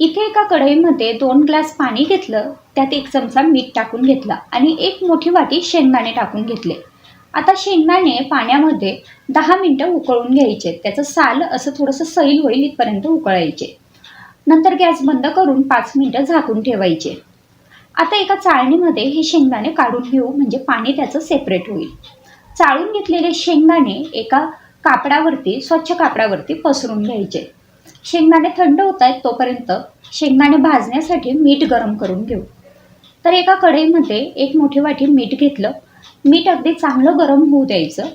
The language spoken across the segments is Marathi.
इथे एका कढईमध्ये दोन ग्लास पाणी घेतलं त्यात एक चमचा मीठ टाकून घेतला आणि एक मोठी वाटी शेंगदाणे टाकून घेतले. आता शेंगदाणे पाण्यामध्ये दहा मिनटं उकळून घ्यायचे. त्याचं साल असं थोडंसं सैल होईल इथपर्यंत उकळायचे. नंतर गॅस बंद करून पाच मिनटं झाकून ठेवायचे. आता एका चाळणीमध्ये हे शेंगदाणे काढून घेऊ म्हणजे पाणी त्याचं सेपरेट होईल. चाळून घेतलेले शेंगदाणे एका कापडावरती स्वच्छ कापडावरती पसरून घ्यायचे. शेंगदाणे थंड होत आहेत तोपर्यंत शेंगदाणे भाजण्यासाठी मीठ गरम करून घेऊ. तर एका कढईमध्ये एक मोठी वाटी मीठ घेतलं. मीठ अगदी चांगलं गरम होऊ द्यायचं.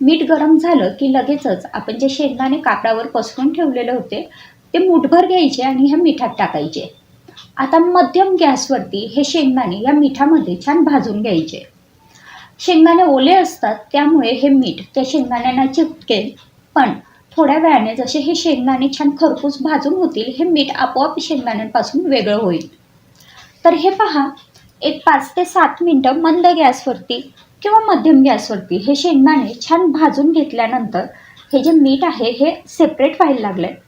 मीठ गरम झालं की लगेचच आपण जे शेंगदाणे कापडावर पसरून ठेवलेले होते ते मुठभर घ्यायचे आणि ह्या मिठात टाकायचे. आता मध्यम गॅसवरती हे शेंगदाणे या मिठामध्ये छान भाजून घ्यायचे. शेंगदाणे ओले असतात त्यामुळे हे मीठ त्या शेंगदाण्यांना चिपकेल. पण थोड्या वेळाने जसे हे शेंगदाणे छान खरपूस भाजून होतील हे मीठ आपोआप शेंगदाण्यांपासून वेगळं होईल. तर हे पहा एक पाच ते सात मिनटं मंद गॅसवरती किंवा मध्यम गॅसवरती हे शेंगदाणे छान भाजून घेतल्यानंतर हे जे मीठ आहे हे सेपरेट व्हायला लागलं आहे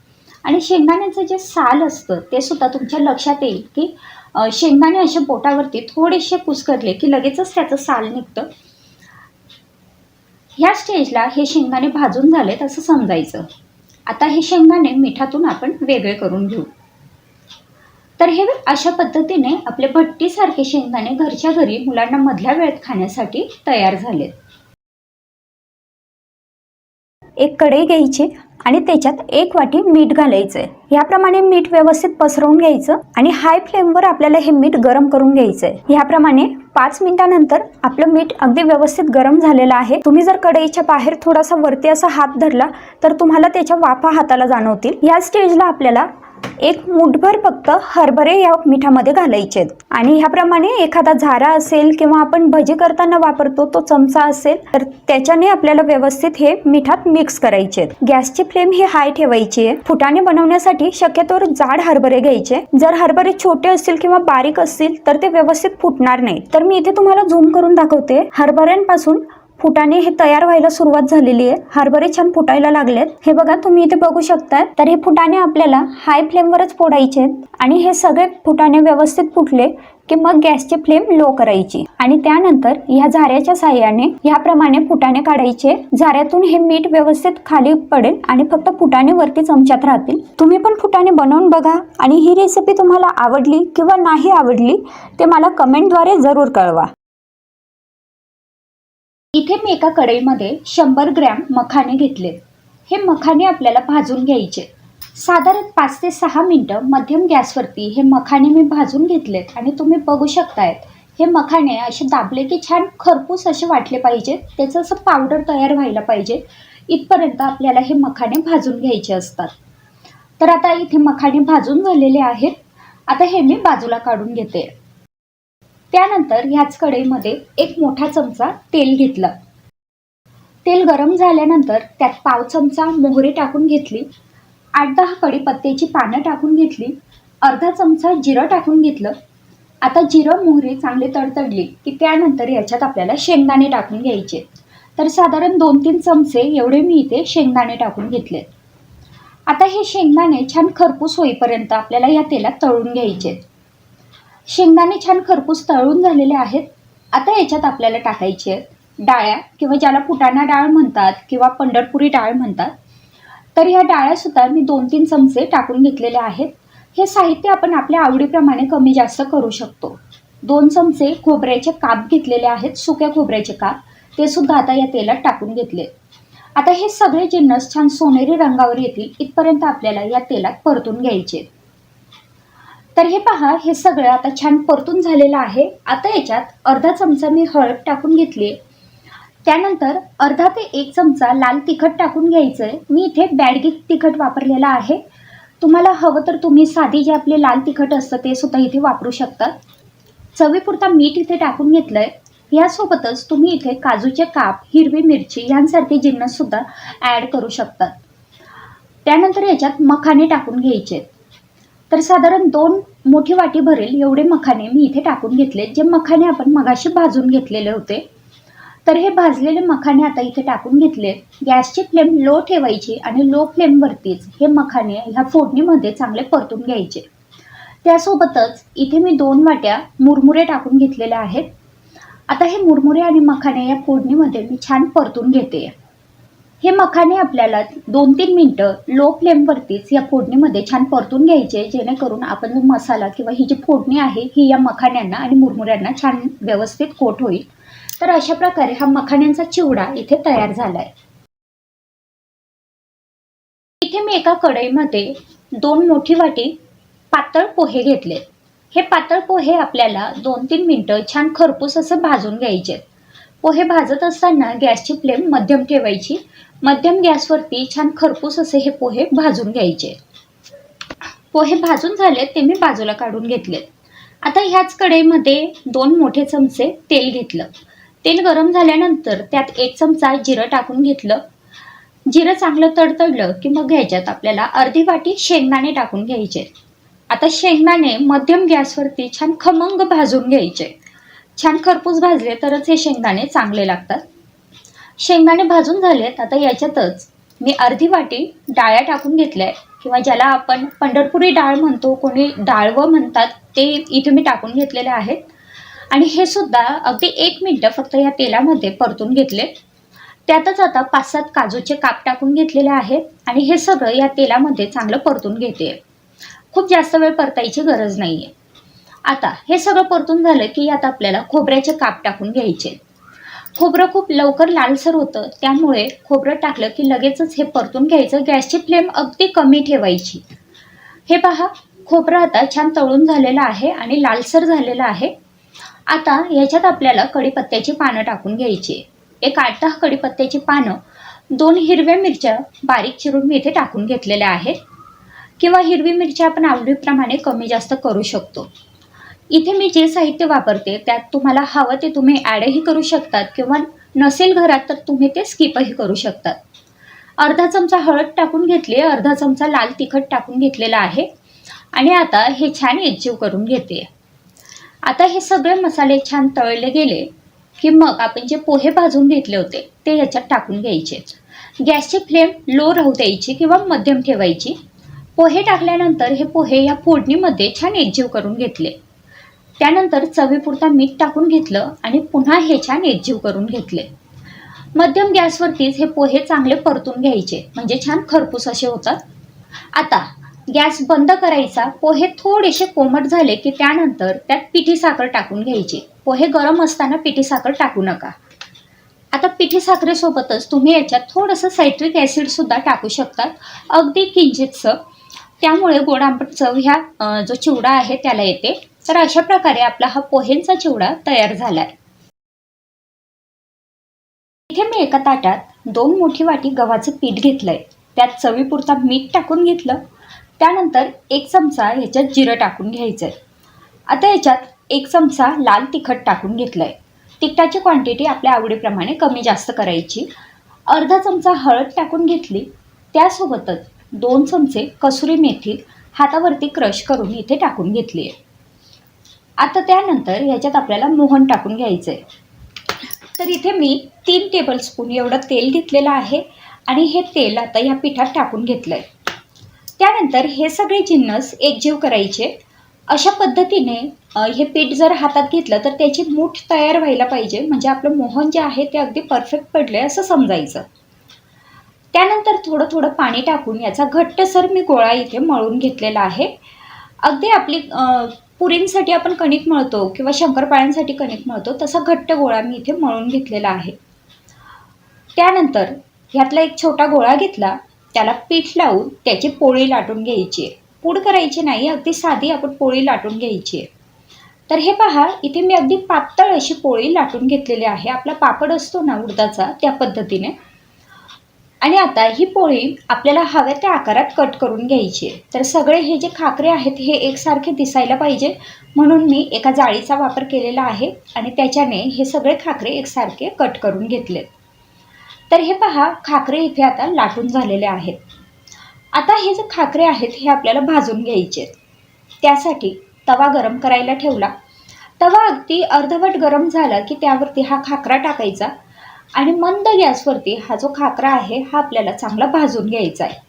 आणि शेंगदाण्याचं जे साल असतं ते सुद्धा तुमच्या लक्षात येईल की शेंगदाणे अशा बोटावरती थोडेसे कुसकरले की लगेचच त्याचं साल निघतं. ह्या स्टेजला हे शेंगदाणे भाजून झालेत असं समजायचं. आता हे शेंगदाणे मिठातून आपण वेगळे करून घेऊ. तर हे अशा पद्धतीने आपले भट्टीसारखे शेंगदाणे घरच्या घरी मुलांना मधल्या वेळेत खाण्यासाठी तयार झालेत. एक कढई घ्यायची आणि त्याच्यात एक वाटी मीठ घालायचं आहे याप्रमाणे मीठ व्यवस्थित पसरवून घ्यायचं आणि हाय फ्लेमवर आपल्याला हे मीठ गरम करून घ्यायचं आहे याप्रमाणे पाच मिनिटानंतर आपलं मीठ अगदी व्यवस्थित गरम झालेलं आहे. तुम्ही जर कढईच्या बाहेर थोडासा वरती असा हात धरला तर तुम्हाला त्याच्या वाफा हाताला जाणवतील. या स्टेजला आपल्याला एक मुठभर फक्त हरभरे या मिठामध्ये घालायचे आणि ह्याप्रमाणे एखादा झारा असेल किंवा आपण भजी करताना वापरतो तो चमचा असेल तर त्याच्याने आपल्याला व्यवस्थित हे मिठात मिक्स करायचे आहेत. गॅसची फ्लेम ही हाय ठेवायची आहे. फुटाणे बनवण्यासाठी शक्यतोवर जाड हरभरे घ्यायचे जर हरभरे छोटे असतील किंवा बारीक असतील तर ते व्यवस्थित फुटणार नाही तर मी इथे तुम्हाला झूम करून दाखवते. हरभऱ्यांपासून फुटाने हे तयार व्हायला सुरुवात झालेली आहे. हरभरे छान फुटायला लागलेत. हे बघा तुम्ही इथे बघू शकता तर हे फुटाणे आपल्याला हाय फ्लेमवरच फोडायचे आणि हे सगळे फुटाने व्यवस्थित फुटले की मग गॅसची फ्लेम लो करायची. आणि त्यानंतर ह्या झाऱ्याच्या साह्याने ह्याप्रमाणे फुटाणे काढायचे. झाऱ्यातून हे मीठ व्यवस्थित खाली पडेल आणि फक्त फुटाणे वरती चमच्यात राहतील. तुम्ही पण फुटाणे बनवून बघा. आणि ही रेसिपी तुम्हाला आवडली किंवा नाही आवडली ते मला कमेंटद्वारे जरूर कळवा. इथे मी एका कढईमध्ये शंभर ग्रॅम मखाने घेतले. हे मखाने आपल्याला भाजून घ्यायचे. साधारण पाच ते सहा मिनटं मध्यम गॅसवरती हे मखाने मी भाजून घेतलेत आणि तुम्ही बघू शकतायत हे मखाने असे दाबले की छान खरपूस असे वाटले पाहिजेत त्याचं असं पावडर तयार व्हायला पाहिजे. इथपर्यंत आपल्याला हे मखाने भाजून घ्यायचे असतात. तर आता इथे मखाने भाजून झालेले आहेत. आता हे मी बाजूला काढून घेते. त्यानंतर ह्याच कढईमध्ये एक मोठा चमचा तेल घेतलं. तेल गरम झाल्यानंतर त्यात पाव चमचा मोहरी टाकून घेतली. आठ दहा कढीपत्त्याची पानं टाकून घेतली. अर्धा चमचा जिरं टाकून घेतलं. आता जिरं मोहरी चांगली तडतडली की त्यानंतर याच्यात आपल्याला शेंगदाणे टाकून घ्यायचे. तर साधारण दोन तीन चमचे एवढे मी इथे शेंगदाणे टाकून घेतले. आता हे शेंगदाणे छान खरपूस होईपर्यंत आपल्याला या तेलात तळून घ्यायचे. शेंगदाणे छान खरपूस तळून झालेले आहेत. आता याच्यात आपल्याला टाकायचे आहेत डाळ्या किंवा ज्याला फुटाणा डाळ म्हणतात किंवा पंढरपुरी डाळ म्हणतात. तर ह्या डाळ्यासुद्धा मी दोन तीन चमचे टाकून घेतलेले आहेत. हे साहित्य आपण आपल्या आवडीप्रमाणे कमी जास्त करू शकतो. दोन चमचे खोबऱ्याचे काप घेतलेले आहेत सुक्या खोबऱ्याचे काप. ते सुद्धा आता या तेलात टाकून घेतले. आता हे सगळे जिन्नस छान सोनेरी रंगावर येतील इथपर्यंत आपल्याला या तेलात परतून घ्यायचे. तर हे पहा हे सगळं आता छान परतून झालेलं आहे. आता याच्यात अर्धा चमचा मी हळद टाकून घेतली त्यानंतर अर्धा ते एक चमचा लाल तिखट टाकून घ्यायचं आहे मी इथे बॅडगी तिखट वापरलेलं आहे. तुम्हाला हवं तर तुम्ही साधी जे आपले लाल तिखट असतं ते सुद्धा इथे वापरू शकतात चवीपुरता मीठ इथे टाकून घेतलं आहे यासोबतच तुम्ही इथे काजूचे काप हिरवी मिरची यांसारखे जिन्नससुद्धा ॲड करू शकतात त्यानंतर याच्यात मखाने टाकून घ्यायचे. तर साधारण दोन मोठी वाटी भरेल एवढे मखाने मी इथे टाकून घेतले. जे मखाने आपण मगाशी भाजून घेतलेले होते. तर हे भाजलेले मखाने आता इथे टाकून घेतले. गॅसची फ्लेम लो ठेवायची आणि लो फ्लेमवरतीच हे मखाने ह्या फोडणीमध्ये चांगले परतून घ्यायचे. त्यासोबतच इथे मी दोन वाट्या मुरमुरे टाकून घेतलेल्या आहेत. आता हे मुरमुरे आणि मखाने या फोडणीमध्ये मी छान परतून घेते. हे मखाने आपल्याला दोन तीन मिनटं लो फ्लेमवरतीच या फोडणीमध्ये छान परतून घ्यायचे जेणेकरून आपण जो मसाला किंवा ही जी फोडणी आहे ही या मखाण्यांना आणि मुरमुऱ्यांना छान व्यवस्थित कोट होईल. तर अशा प्रकारे हा मखाण्यांचा चिवडा इथे तयार झाला आहे इथे मी एका कढईमध्ये दोन मोठी वाटी पातळ पोहे घेतले. हे पातळ पोहे आपल्याला दोन तीन मिनटं छान खरपूस असं भाजून घ्यायचे. पोहे भाजत असताना गॅसची फ्लेम मध्यम ठेवायची. मध्यम गॅसवरती छान खरपूस असे हे पोहे भाजून घ्यायचे. पोहे भाजून झालेत ते मी बाजूला काढून घेतले. आता ह्याच कढईमध्ये दोन मोठे चमचे तेल घेतलं. तेल गरम झाल्यानंतर त्यात एक चमचा जिरं टाकून घेतलं. जिरं चांगलं तडतडलं की मग ह्याच्यात आपल्याला अर्धी वाटी शेंगदाणे टाकून घ्यायचे. आता शेंगदाणे मध्यम गॅसवरती छान खमंग भाजून घ्यायचे. छान खरपूस भाजले तरच हे शेंगदाणे चांगले लागतात. शेंगदाणे भाजून झालेत. आता याच्यातच मी अर्धी वाटी डाळ्या टाकून घेतल्या किंवा ज्याला आपण पंढरपुरी डाळ म्हणतो कोणी डाळवं म्हणतात ते इथे मी टाकून घेतलेले आहेत. आणि हे सुद्धा अगदी एक मिनटं फक्त या तेलामध्ये परतून घेतले. त्यातच आता पाच सात काजूचे काप टाकून घेतलेले आहेत. आणि हे सगळं या तेलामध्ये चांगलं परतून घेते. खूप जास्त वेळ परतायची गरज नाही आहे आता हे सगळं परतून झालं की यात आपल्याला खोबऱ्याचे काप टाकून घ्यायचे खोबरं खूप लवकर लालसर होतं. त्यामुळे खोबरं टाकलं की लगेचच हे परतून घ्यायचं. गॅसची फ्लेम अगदी कमी ठेवायची. हे पहा खोबरं आता छान तळून झालेलं आहे आणि लालसर झालेलं आहे. आता याच्यात आपल्याला कढीपत्त्याची पानं टाकून घ्यायची. एक आठ दहा कढीपत्त्याची पानं दोन हिरव्या मिरच्या बारीक चिरून मी इथे टाकून घेतलेल्या आहेत. किंवा हिरवी मिरची आपण आवडीप्रमाणे कमी जास्त करू शकतो. इथे मी जे साहित्य वापरते त्यात तुम्हाला हवं ते तुम्ही ॲडही करू शकतात किंवा नसेल घरात तर तुम्ही ते स्किपही करू शकतात. अर्धा चमचा हळद टाकून घेतली अर्धा चमचा लाल तिखट टाकून घेतलेला आहे आणि आता हे छान एकजीव करून घेते. आता हे सगळे मसाले छान तळले गेले की मग आपण जे पोहे भाजून घेतले होते ते याच्यात टाकून घ्यायचे. गॅसची फ्लेम लो राहू द्यायची किंवा मध्यम ठेवायची. पोहे टाकल्यानंतर हे पोहे या फोडणीमध्ये छान एकजीव करून घेतले. त्यानंतर चवीपुरता मीठ टाकून घेतलं आणि पुन्हा हे छान एकजीव करून घेतले. मध्यम गॅसवरतीच हे पोहे चांगले परतून घ्यायचे. म्हणजे छान खरपूस असे होतात. आता गॅस बंद करायचा पोहे थोडेसे कोमट झाले की त्यानंतर त्यात पिठी साखर टाकून घ्यायची. पोहे गरम असताना पिठी साखर टाकू नका. आता पिठी साखरेसोबतच तुम्ही याच्यात थोडंसं सायट्रिक ॲसिडसुद्धा टाकू शकतात. अगदी किंचितसं. त्यामुळे गोड आंबट चव ह्या जो चिवडा आहे त्याला येते. तर अशा प्रकारे आपला हा पोहेंचा चिवडा तयार झाला आहे इथे मी एका ताटात दोन मोठी वाटी गव्हाचं पीठ घेतलंय. त्यात चवीपुरता मीठ टाकून घेतलं. त्यानंतर एक चमचा ह्याच्यात जिरं टाकून घ्यायचंय. आता याच्यात एक चमचा लाल तिखट टाकून घेतलंय. तिखटाची क्वांटिटी आपल्या आवडीप्रमाणे कमी जास्त करायची. अर्धा चमचा हळद टाकून घेतली. त्यासोबतच दोन चमचे कसुरी मेथी हातावरती क्रश करून इथे टाकून घेतली आहे आता त्यानंतर ह्याच्यात आपल्याला मोहन टाकून घ्यायचं आहे तर इथे मी तीन टेबलस्पून एवढं तेल घेतलेलं आहे आणि हे तेल आता या पिठात टाकून घेतलं आहे त्यानंतर हे सगळे जिन्नस एकजीव करायचे. अशा पद्धतीने हे पीठ जर हातात घेतलं तर त्याची मूठ तयार व्हायला पाहिजे. म्हणजे आपलं मोहन जे आहे ते अगदी परफेक्ट पडलं आहे असं समजायचं. त्यानंतर थोडं थोडं पाणी टाकून याचा घट्टसर मी गोळा इथे मळून घेतलेला आहे. अगदी आपली पुरींसाठी आपण कणिक मळतो किंवा शंकरपाळ्यांसाठी कणिक मळतो तसा घट्ट गोळा मी इथे मळून घेतलेला आहे. त्यानंतर ह्यातला एक छोटा गोळा घेतला त्याला पीठ लावून त्याची पोळी लाटून घ्यायची. आहे पूड करायची नाही अगदी साधी आपण पोळी लाटून घ्यायची. आहे तर हे पहा इथे मी अगदी पातळ अशी पोळी लाटून घेतलेली आहे. आपला पापड असतो ना उडदाचा त्या पद्धतीने. आणि आता ही पोळी आपल्याला हव्या त्या आकारात कट करून घ्यायची. तर सगळे हे जे खाकरे आहेत हे एकसारखे दिसायला पाहिजे. म्हणून मी एका जाळीचा वापर केलेला आहे आणि त्याच्याने हे सगळे खाकरे एकसारखे कट करून घेतलेत तर हे पहा खाकरे इथे आता लाटून झालेले आहेत. आता हे जे खाकरे आहेत हे आपल्याला भाजून घ्यायचे. आहेत. त्यासाठी तवा गरम करायला ठेवला. तवा अगदी अर्धवट गरम झाला की त्यावरती हा खाकरा टाकायचा. आणि मंद गॅसवरती हा जो खाकरा आहे हा आपल्याला चांगला भाजून घ्यायचा आहे.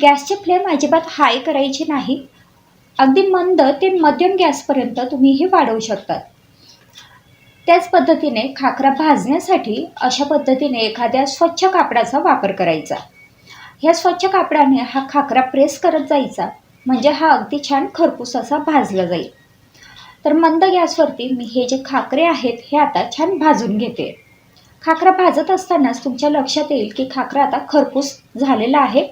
गॅसची फ्लेम अजिबात हाय करायची नाही. अगदी मंद ते मध्यम गॅसपर्यंत तुम्ही हे वाढवू शकतात. त्याच पद्धतीने खाकरा भाजण्यासाठी अशा पद्धतीने एखाद्या स्वच्छ कापडाचा वापर करायचा. ह्या स्वच्छ कापडाने हा खाकरा प्रेस करत जायचा म्हणजे हा अगदी छान खरपूस असा भाजला जाईल. तर मंद गॅसवरती मी हे जे खाकरे आहेत हे आता छान भाजून घेते. खाकरा भाजत असतानाच तुमच्या लक्षात येईल की खाकरा आता खरपूस झालेला आहे.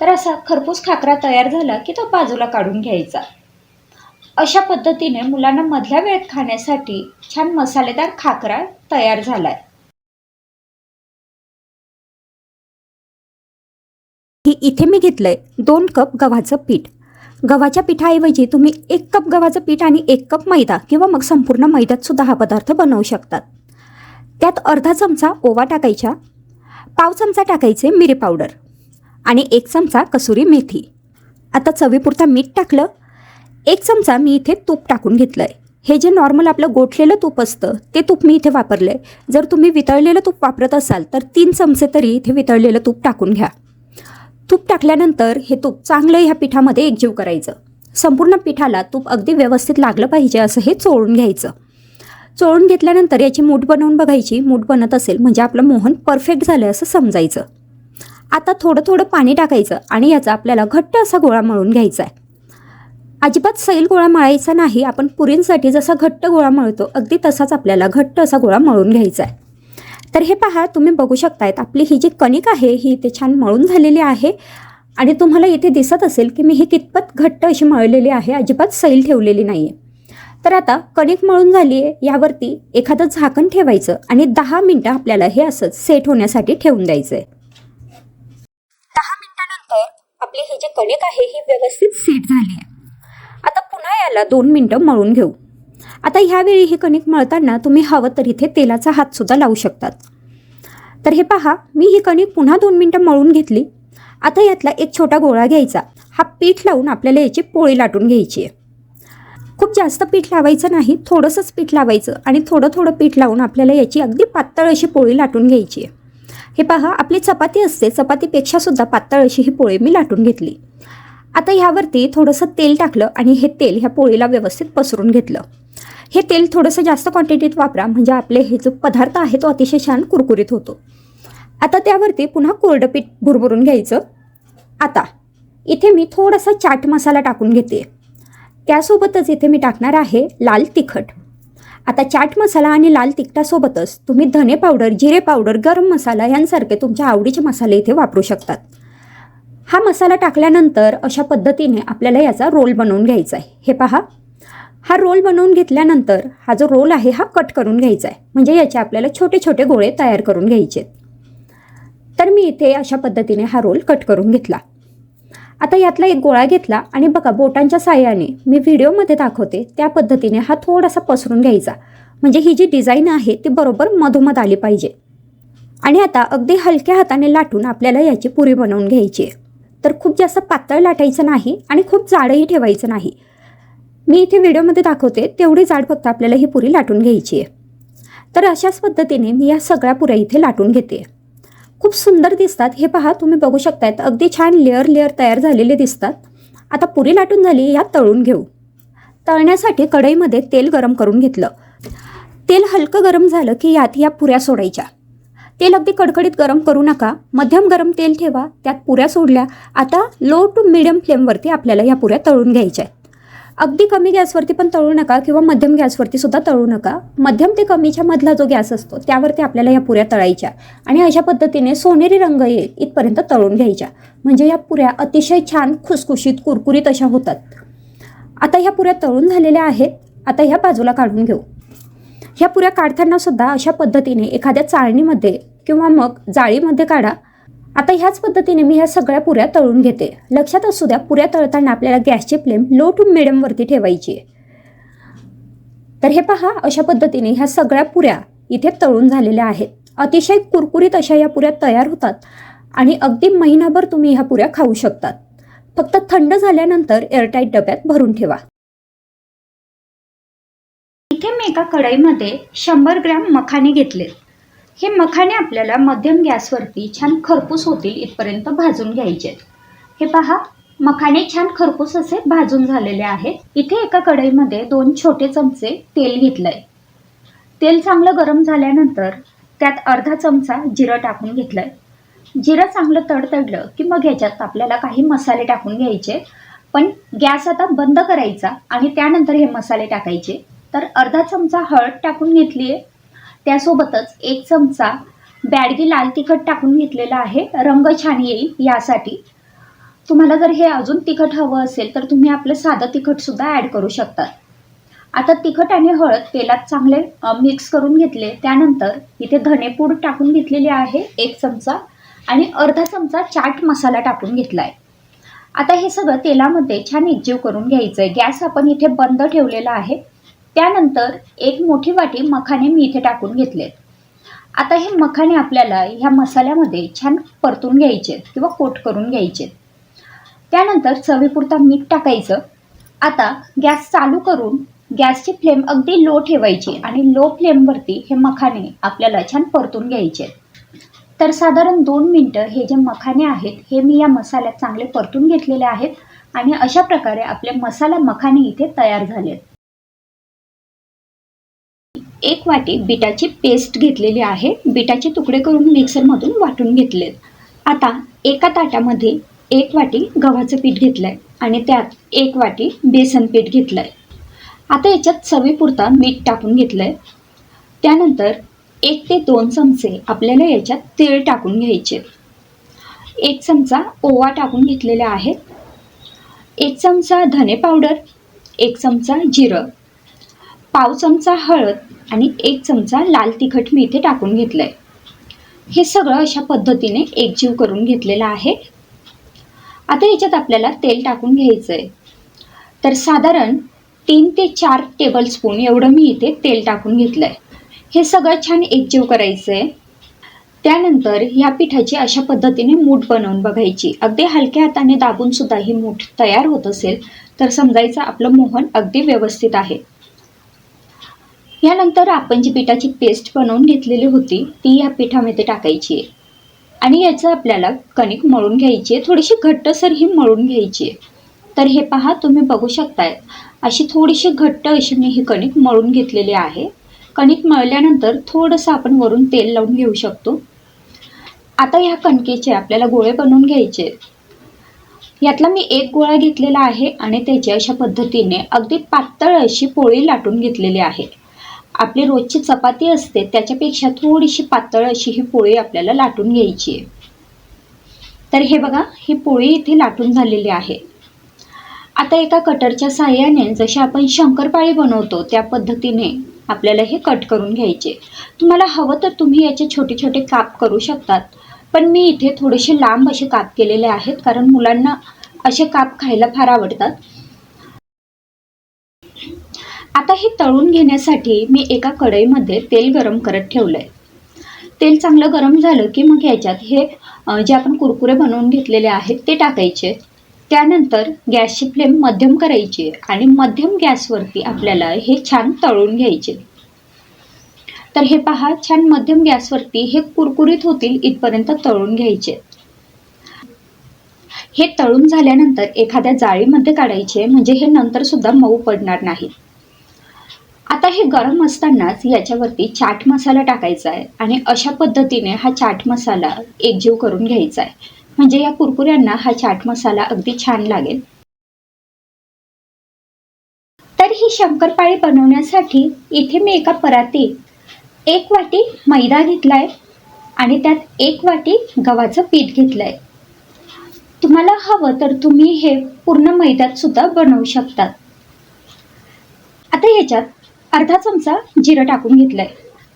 तर असा खरपूस खाकरा तयार झाला की तो बाजूला काढून घ्यायचा. अशा पद्धतीने मुलांना मधल्या वेळेत खाण्यासाठी छान मसालेदार खाकरा तयार झालाय. आहे इथे मी घेतलंय दोन कप गव्हाचं पीठ. गव्हाच्या पिठाऐवजी तुम्ही एक कप गव्हाचं पीठ आणि एक कप मैदा किंवा मग संपूर्ण मैद्यात सुद्धा हा पदार्थ बनवू शकतात. त्यात अर्धा चमचा ओवा टाकायचा पाव चमचा टाकायचे मिरी पावडर आणि एक चमचा कसुरी मेथी. आता चवीपुरता मीठ टाकलं एक चमचा मी इथे तूप टाकून घेतलं आहे हे जे नॉर्मल आपलं गोठलेलं तूप असतं ते तूप मी इथे वापरलं आहे जर तुम्ही वितळलेलं तूप वापरत असाल तर तीन चमचे तरी इथे वितळलेलं तूप टाकून घ्या. तूप टाकल्यानंतर हे तूप चांगलं ह्या पिठामध्ये एकजीव करायचं. संपूर्ण पिठाला तूप अगदी व्यवस्थित लागलं पाहिजे असं हे चोळून घ्यायचं. चोळून घेतल्यानंतर याची मूठ बनवून बघायची मूठ बनत असेल म्हणजे आपलं मोहन परफेक्ट झालं असं समजायचं. आता थोडं थोडं पाणी टाकायचं आणि याचा आपल्याला घट्ट असा गोळा मळून घ्यायचा आहे. अजिबात सैल गोळा मळायचा नाही आपण पुरींसाठी जसा घट्ट गोळा मळतो अगदी तसाच आपल्याला घट्ट असा गोळा मळून घ्यायचा आहे. तर हे पहा तुम्ही बघू शकतायत आपली ही जी कणिक आहे ही इथे छान मळून झालेली आहे. आणि तुम्हाला इथे दिसत असेल की मी ही कितपत घट्ट अशी मळलेली आहे अजिबात सैल ठेवलेली नाही आहे तर आता कणिक मळून झाली आहे यावरती एखादं झाकण ठेवायचं आणि दहा मिनटं आपल्याला हे असंच सेट होण्यासाठी ठेवून द्यायचं आहे दहा मिनिटानंतर आपली हे जे कणिक आहे ही व्यवस्थित सेट झाली आहे आता पुन्हा याला दोन मिनटं मळून घेऊ. आता ह्यावेळी हे कणिक मळताना तुम्ही हवं तर इथे तेलाचा हातसुद्धा लावू शकतात. तर हे पहा मी ही कणिक पुन्हा दोन मिनटं मळून घेतली. आता यातला एक छोटा गोळा घ्यायचा. हा पीठ लावून आपल्याला याची पोळी लाटून घ्यायची आहे खूप जास्त पीठ लावायचं नाही थोडंसंच पीठ लावायचं आणि थोडं थोडं पीठ लावून आपल्याला याची अगदी पातळ अशी पोळी लाटून घ्यायची आहे. हे पहा आपली चपाती असते चपातीपेक्षा सुद्धा पातळ अशी ही पोळी मी लाटून घेतली. आता ह्यावरती थोडंसं तेल टाकलं आणि हे तेल ह्या पोळीला व्यवस्थित पसरून घेतलं. हे तेल थोडंसं जास्त क्वांटिटीत वापरा म्हणजे आपले हे जो पदार्थ आहे तो अतिशय छान कुरकुरीत होतो. आता त्यावरती पुन्हा कोरडं पीठ भुरभुरून घ्यायचं. आता इथे मी थोडासा चाट मसाला टाकून घेते. त्यासोबतच इथे मी टाकणार आहे लाल तिखट. आता चाट मसाला आणि लाल तिखटासोबतच तुम्ही धने पावडर जिरे पावडर गरम मसाला यांसारखे तुमच्या आवडीचे मसाले इथे वापरू शकतात. हा मसाला टाकल्यानंतर अशा पद्धतीने आपल्याला याचा रोल बनवून घ्यायचा आहे. हे पहा. हा रोल बनवून घेतल्यानंतर हा जो रोल आहे हा कट करून घ्यायचा आहे. म्हणजे याचे आपल्याला छोटे छोटे गोळे तयार करून घ्यायचे तर मी इथे अशा पद्धतीने हा रोल कट करून घेतला. आता यातला एक गोळा घेतला आणि बघा बोटांच्या साह्याने मी व्हिडिओमध्ये दाखवते त्या पद्धतीने हा थोडासा पसरून घ्यायचा. म्हणजे ही जी डिझाईन आहे ती बरोबर मधोमध आली पाहिजे. आणि आता अगदी हलक्या हाताने लाटून आपल्याला याची पुरी बनवून घ्यायची आहे. तर खूप जास्त पातळ लाटायचं नाही आणि खूप जाडही ठेवायचं नाही. मी इथे व्हिडिओमध्ये दाखवते तेवढी जाड फक्त आपल्याला ही पुरी लाटून घ्यायची आहे. तर अशाच पद्धतीने मी या सगळ्या पुऱ्या इथे लाटून घेते. खूप सुंदर दिसतात. हे पहा तुम्ही बघू शकतायत. अगदी छान लेअर लेअर तयार झालेले दिसतात. आता पुरी लाटून झाली या तळून घेऊ. तळण्यासाठी कढईमध्ये तेल गरम करून घेतलं. तेल हलकं गरम झालं की यात या पुऱ्या सोडायच्या. तेल अगदी कडकडीत गरम करू नका. मध्यम गरम तेल ठेवा त्यात पुऱ्या सोडल्या. आता लो टू मिडियम फ्लेमवरती आपल्याला या पुऱ्या तळून घ्यायच्या आहेत. अगदी कमी गॅसवरती पण तळू नका किंवा मध्यम गॅसवरती सुद्धा तळू नका. मध्यम ते कमीच्या मधला जो गॅस असतो त्यावरती आपल्याला या पुऱ्या तळायच्या आणि अशा पद्धतीने सोनेरी रंग येईल इथपर्यंत तळून घ्यायच्या. म्हणजे या पुऱ्या अतिशय छान खुसखुशीत कुरकुरीत अशा होतात. आता ह्या पुऱ्या तळून झालेल्या आहेत. आता ह्या बाजूला काढून घेऊ. ह्या पुऱ्या काढताना सुद्धा अशा पद्धतीने एखाद्या चाळणीमध्ये किंवा मग जाळीमध्ये काढा. आता ह्याच पद्धतीने मी ह्या सगळ्या पुऱ्या तळून घेते. लक्षात असू द्या पुऱ्या तळताना आपल्याला गॅसची फ्लेम लो टू मिडियमवरती ठेवायची आहे. तर हे पहा अशा पद्धतीने ह्या सगळ्या पुऱ्या इथे तळून झालेल्या आहेत. अतिशय कुरकुरीत अशा या पुऱ्या तयार होतात आणि अगदी महिनाभर तुम्ही ह्या पुऱ्या खाऊ शकतात. फक्त थंड झाल्यानंतर एअरटाईट डब्यात भरून ठेवा. इथे मी एका कढईमध्ये शंभर ग्रॅम मखाने घेतले हे मखाने आपल्याला मध्यम गॅसवरती छान खरपूस होतील इथपर्यंत भाजून घ्यायचे. हे पहा मखाणे छान खरपूस असे भाजून झालेले आहेत. इथे एका कढईमध्ये दोन छोटे चमचे तेल घेतलंय. तेल चांगलं गरम झाल्यानंतर त्यात अर्धा चमचा जिरं टाकून घेतलंय. जिरं चांगलं तडतडलं की मग ह्याच्यात आपल्याला काही मसाले टाकून घ्यायचे. पण गॅस आता बंद करायचा आणि त्यानंतर हे मसाले टाकायचे. तर अर्धा चमचा हळद टाकून घेतली आहे त्यासोबतच एक चमचा बॅडगी लाल तिखट टाकून घेतलेला आहे. रंग छान येईल यासाठी. तुम्हाला जर हे अजून तिखट हवं असेल तर तुम्ही आपलं साधं तिखटसुद्धा ॲड करू शकता. आता तिखट आणि हळद तेलात चांगले मिक्स करून घेतले. त्यानंतर इथे धनेपूड टाकून घेतलेली आहे एक चमचा. आणि अर्धा चमचा चाट मसाला टाकून घेतला आहे आता हे सगळं तेलामध्ये छान एकजीव करून घ्यायचं आहे गॅस आपण इथे बंद ठेवलेला आहे. त्यानंतर एक मोठी वाटी मखाने मी इथे टाकून घेतलेत आता हे मखाने आपल्याला ह्या मसाल्यामध्ये छान परतून घ्यायचे किंवा कोट करून घ्यायचे. त्यानंतर चवीपुरता मीठ टाकायचं. आता गॅस चालू करून गॅसची फ्लेम अगदी लो ठेवायची आणि लो फ्लेमवरती हे मखाने आपल्याला छान परतून घ्यायचे. तर साधारण दोन मिनटं हे जे मखाने आहेत हे मी या मसाल्यात चांगले परतून घेतलेले आहेत आणि अशा प्रकारे आपले मसाला मखाने इथे तयार झालेत. एक वाटी बिटाची पेस्ट घेतलेली आहे. बिटाचे तुकडे करून मिक्सरमधून वाटून घेतलेत आता एका ताटामध्ये एक वाटी गव्हाचं पीठ घेतलं आहे आणि त्यात एक वाटी बेसन पीठ घेतलं आहे आता याच्यात चवीपुरता मीठ टाकून घेतलं आहे त्यानंतर एक ते दोन चमचे आपल्याला याच्यात तीळ टाकून घ्यायचे. एक चमचा ओवा टाकून घेतलेला आहे. एक चमचा धने पावडर एक चमचा जिरं. पाव चमचा हळद आणि एक चमचा लाल तिखट मी इथे टाकून घेतलं आहे हे सगळं अशा पद्धतीने एकजीव करून घेतलेलं आहे. आता याच्यात आपल्याला तेल टाकून घ्यायचं आहे तर साधारण तीन ते चार टेबलस्पून एवढं मी इथे तेल टाकून घेतलं आहे हे सगळं छान एकजीव करायचं आहे त्यानंतर ह्या पिठाची अशा पद्धतीने मूठ बनवून बघायची. अगदी हलक्या हाताने दाबून सुद्धा ही मूठ तयार होत असेल तर समजायचं आपलं मोहन अगदी व्यवस्थित आहे. यानंतर आपण जी पिठाची पेस्ट बनवून घेतलेली होती ती या पिठामध्ये टाकायची आहे. आणि याचं आपल्याला कणिक मळून घ्यायची आहे थोडीशी घट्टसर ही मळून घ्यायची आहे. तर हे पहा तुम्ही बघू शकताय अशी थोडीशी घट्ट अशी मी ही कणिक मळून घेतलेली आहे. कणिक मळल्यानंतर थोडंसं आपण वरून तेल लावून घेऊ शकतो. आता ह्या कणकेचे आपल्याला गोळे बनवून घ्यायचे यातला मी एक गोळा घेतलेला आहे आणि त्याची अशा पद्धतीने अगदी पातळ अशी पोळी लाटून घेतलेली आहे. आपली रोजची चपाती असते त्याच्यापेक्षा थोडीशी पातळ अशी ही पोळी आपल्याला लाटून घ्यायची आहे. तर हे बघा ही पोळी इथे लाटून झालेली आहे. आता एका कटरच्या साह्याने जशी आपण शंकरपाळी बनवतो त्या पद्धतीने आपल्याला हे कट करून घ्यायचे. तुम्हाला हवं तर तुम्ही याचे छोटे छोटे काप करू शकतात पण मी इथे थोडेसे लांब असे काप केलेले आहेत कारण मुलांना असे काप खायला फार आवडतात. आता हे तळून घेण्यासाठी मी एका कढईमध्ये तेल गरम करत ठेवलं आहे तेल चांगलं गरम झालं की मग याच्यात हे जे आपण कुरकुरे बनवून घेतलेले आहेत ते टाकायचे. त्यानंतर गॅसची फ्लेम मध्यम करायची आणि मध्यम गॅसवरती आपल्याला हे छान तळून घ्यायचे. तर हे पहा छान मध्यम गॅसवरती हे कुरकुरीत होतील इथपर्यंत तळून घ्यायचे. हे तळून झाल्यानंतर एखाद्या जाळीमध्ये काढायचे म्हणजे हे नंतर सुद्धा मऊ पडणार नाही. आता हे गरम असतानाच याच्यावरती चाट मसाला टाकायचा आहे आणि अशा पद्धतीने हा चाट मसाला एकजीव करून घ्यायचा आहे. म्हणजे या कुरकुऱ्यांना हा चाट मसाला अगदी छान लागेल. तर ही शंकरपाळी बनवण्यासाठी इथे मी एका परातीत एक वाटी मैदा घेतलाय आणि त्यात एक वाटी गव्हाचं पीठ घेतलंय. तुम्हाला हवं तर तुम्ही हे पूर्ण मैद्यात सुद्धा बनवू शकतात आता ह्याच्यात अर्धा चमचा जिरं टाकून घेतलंय.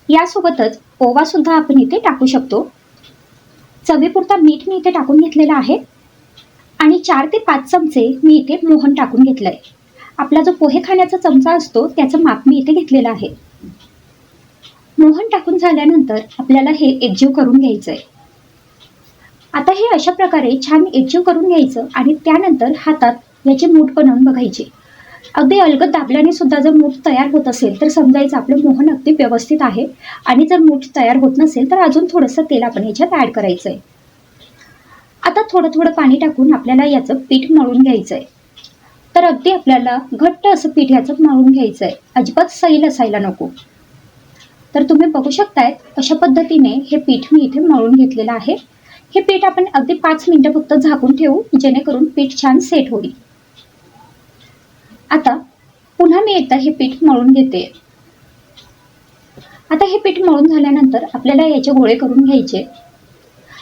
यासोबतच ओवा सुद्धा आपण इथे टाकू शकतो. चवीपुरता मीठ मी इथे टाकून घेतलेलं आहे. आणि चार ते पाच चमचे मी इथे मोहन टाकून घेतलंय. आपला जो पोहे खाण्याचा चमचा असतो त्याचं माप मी इथे घेतलेलं आहे. मोहन टाकून झाल्यानंतर आपल्याला हे एकजीव करून घ्यायचं आहे आता हे अशा प्रकारे छान एकजीव करून घ्यायचं आणि त्यानंतर हातात याचे मूठ बनवून बघायचे. अगदी अलगद दाबल्याने सुद्धा जर मूठ तयार होत असेल तर समजायचं आपलं मोहन अगदी व्यवस्थित आहे. आणि जर मूठ तयार होत नसेल तर अजून थोडंसं तेल आपण ह्याच्यात ॲड करायचं आहे आता थोडं थोडं पाणी टाकून आपल्याला याचं पीठ मळून घ्यायचं आहे तर अगदी आपल्याला घट्ट असं पीठ याचं मळून घ्यायचं आहे अजिबात सैल असायला नको. तर तुम्ही बघू शकताय अशा पद्धतीने हे पीठ मी इथे मळून घेतलेलं आहे. हे पीठ आपण अगदी पाच मिनटं फक्त झाकून ठेवू जेणेकरून पीठ छान सेट होईल. आता पुन्हा मी एकदा हे पीठ मळून घेते. आता हे पीठ मळून झाल्यानंतर आपल्याला याचे गोळे करून घ्यायचे.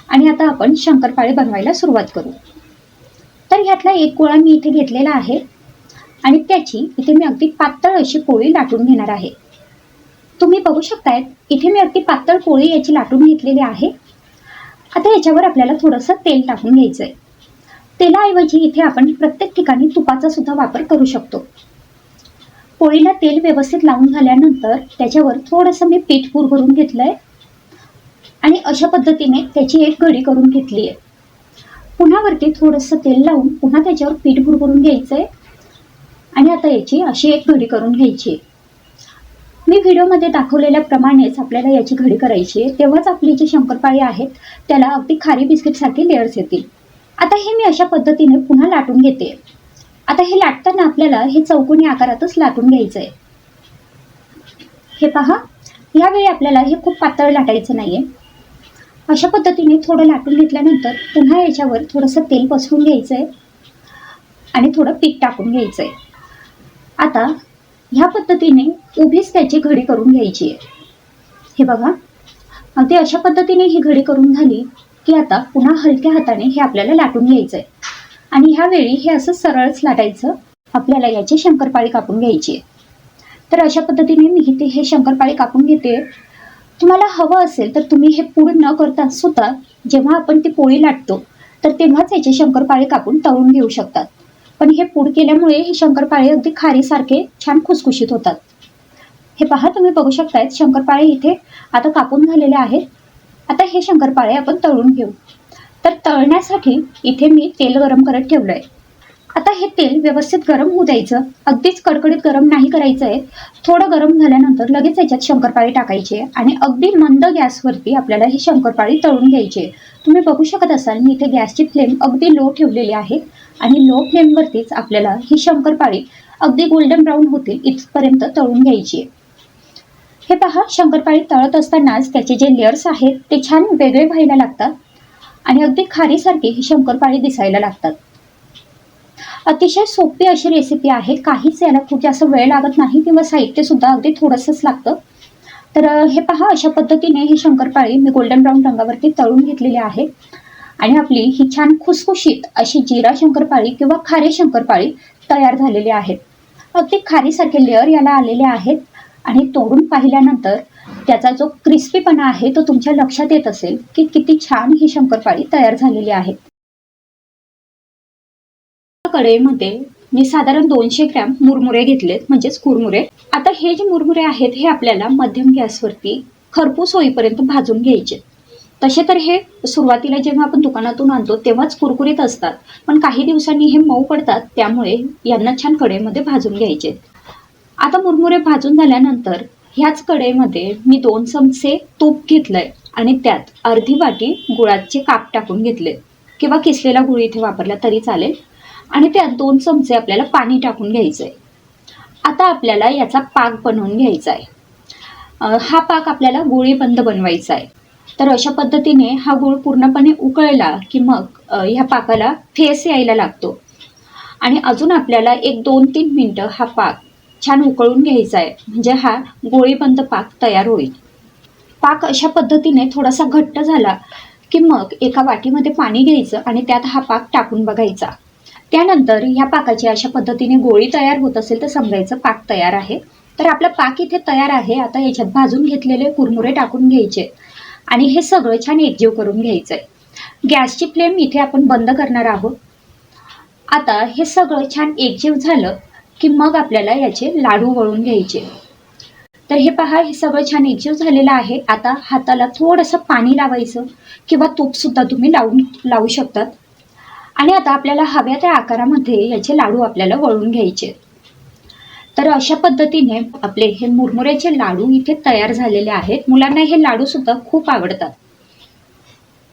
आणि आता आपण शंकरपाळे बनवायला सुरुवात करू. तर ह्यातला एक गोळा मी इथे घेतलेला आहे आणि त्याची इथे मी अगदी पातळ अशी पोळी लाटून घेणार आहे. तुम्ही बघू शकताय इथे मी अगदी पातळ पोळी याची लाटून घेतलेली आहे. आता याच्यावर आपल्याला थोडंसं तेल टाकून घ्यायचं आहे तेलाऐवजी इथे आपण प्रत्येक ठिकाणी तुपाचा सुद्धा वापर करू शकतो. पोळीला तेल व्यवस्थित लावून झाल्यानंतर त्याच्यावर थोडंसं मी पीठ पूर भरून घेतलं आहे आणि अशा पद्धतीने त्याची एक घडी करून घेतली आहे पुन्हा वरती थोडंसं तेल लावून पुन्हा त्याच्यावर पीठ भरून घ्यायचं आहे आणि आता याची अशी एक घडी करून घ्यायची. आहे मी व्हिडिओमध्ये दाखवलेल्याप्रमाणेच आपल्याला याची घडी करायची आहे. तेव्हाच आपली जी शंकरपाळी आहेत त्याला अगदी खारी बिस्किटसाठी लेअर्स येतील. आता हे मी अशा पद्धतीने पुन्हा लाटून घेते. आता हे लाटताना आपल्याला हे चौकोनी आकारातच लाटून घ्यायचं आहे हे पहा यावेळी आपल्याला हे खूप पातळ लाटायचं नाही आहे अशा पद्धतीने थोडं लाटून घेतल्यानंतर पुन्हा याच्यावर थोडंसं तेल पसरून घ्यायचं आहे आणि थोडं पीठ टाकून घ्यायचं आहे आता ह्या पद्धतीने उभीच त्याची घडी करून घ्यायची आहे. हे बघा अगदी अशा पद्धतीने ही घडी करून झाली की आता पुन्हा हलक्या हाताने हे आपल्याला लाटून घ्यायचं आहे आणि ह्यावेळी हे असं सरळच लाटायचं आपल्याला याची शंकरपाळी कापून घ्यायची आहे. तर अशा पद्धतीने मी इथे हे शंकरपाळी कापून घेते. तुम्हाला हवं असेल तर तुम्ही हे पूर्ण न करता सुद्धा जेव्हा आपण ती पोळी लाटतो तर तेव्हाच याचे शंकरपाळे कापून तळून घेऊ शकतात. पण हे पूड केल्यामुळे हे शंकरपाळे अगदी खारीसारखे छान खुसखुशीत होतात. हे पहा तुम्ही बघू शकतायत शंकरपाळे इथे आता कापून झालेले आहेत. आता हे शंकरपाळे आपण तळून घेऊ. तर तळण्यासाठी इथे मी तेल गरम करत ठेवलं आहे आता हे तेल व्यवस्थित गरम होऊ द्यायचं. अगदीच कडकडीत गरम नाही करायचं आहे थोडं गरम झाल्यानंतर लगेच याच्यात शंकरपाळी टाकायचे आणि अगदी मंद गॅसवरती आपल्याला ही शंकरपाळी तळून घ्यायची. आहे तुम्ही बघू शकत असाल मी इथे गॅसची फ्लेम अगदी लो ठेवलेली आहे आणि लो फ्लेमवरतीच आपल्याला ही शंकरपाळी अगदी गोल्डन ब्राऊन होतील इथपर्यंत तळून घ्यायची. आहे हे पहा शंकरपाळी तळत असतानाच त्याचे जे लेअर्स आहेत ते छान वेगळे व्हायला लागतात. आणि अगदी खारीसारखी ही शंकरपाळी दिसायला लागतात. अतिशय सोपी अशी रेसिपी आहे. काहीच याला खूप जास्त वेळ लागत नाही किंवा साहित्य सुद्धा अगदी थोडंसंच लागतं. तर हे पहा अशा पद्धतीने ही शंकरपाळी मी गोल्डन ब्राऊन रंगावरती तळून घेतलेली आहे. आणि आपली ही छान खुसखुशीत अशी जिरा शंकरपाळी किंवा खारे शंकरपाळी तयार झालेली आहेत अगदी खारीसारखे लेअर याला आलेले आहेत. आणि तोडून पाहिल्यानंतर त्याचा जो क्रिस्पीपणा आहे तो तुमच्या लक्षात येत असेल की किती छान ही शंकरपाळी तयार झालेली आहे. कढईमध्ये मी साधारण दोनशे ग्रॅम मुरमुरे घेतलेत म्हणजेच कुरमुरे. आता हे जे मुरमुरे आहेत हे आपल्याला मध्यम गॅसवरती खरपूस होईपर्यंत भाजून घ्यायचे. तसे तर हे सुरुवातीला जेव्हा आपण दुकानातून आणतो तेव्हाच कुरकुरीत असतात. पण काही दिवसांनी हे मऊ पडतात त्यामुळे यांना छान कढईमध्ये भाजून घ्यायचे. आता मुरमुरे भाजून झाल्यानंतर ह्याच कढईमध्ये मी दोन चमचे तूप घेतलंय आणि त्यात अर्धी वाटी गुळाचे काप टाकून घेतले किंवा किसलेला गुळ इथे वापरला तरी चालेल. आणि त्यात दोन चमचे आपल्याला पाणी टाकून घ्यायचं आहे आता आपल्याला याचा पाक बनवून घ्यायचा आहे हा पाक आपल्याला गोळीबंद बनवायचा आहे तर अशा पद्धतीने हा गुळ पूर्णपणे उकळला की मग ह्या पाकाला फेस यायला लागतो. आणि अजून आपल्याला एक दोन तीन मिनटं हा पाक छान उकळून घ्यायचा आहे. म्हणजे हा गोळीबंद पाक तयार होईल. पाक अशा पद्धतीने थोडासा घट्ट झाला की मग एका वाटीमध्ये पाणी घ्यायचं आणि त्यात हा पाक टाकून बघायचा. त्यानंतर ह्या पाकाची अशा पद्धतीने गोळी तयार होत असेल तर समजायचं पाक तयार आहे. तर आपला पाक इथे तयार आहे. आता याच्यात भाजून घेतलेले कुरमुरे टाकून घ्यायचे. आणि हे सगळं छान एकजीव करून घ्यायचं आहे गॅसची फ्लेम इथे आपण बंद करणार आहोत. आता हे सगळं छान एकजीव झालं की मग आपल्याला याचे लाडू वळून घ्यायचे. तर हे पहा हे सगळं छान एकजीव झालेलं आहे. आता हाताला थोडंसं पाणी लावायचं किंवा तूपसुद्धा तुम्ही लावून लावू शकतात. आणि आता आपल्याला हव्या त्या आकारामध्ये याचे लाडू आपल्याला वळून घ्यायचे. तर अशा पद्धतीने आपले हे मुरमुऱ्याचे लाडू इथे तयार झालेले आहेत. मुलांना हे लाडू सुद्धा खूप आवडतात.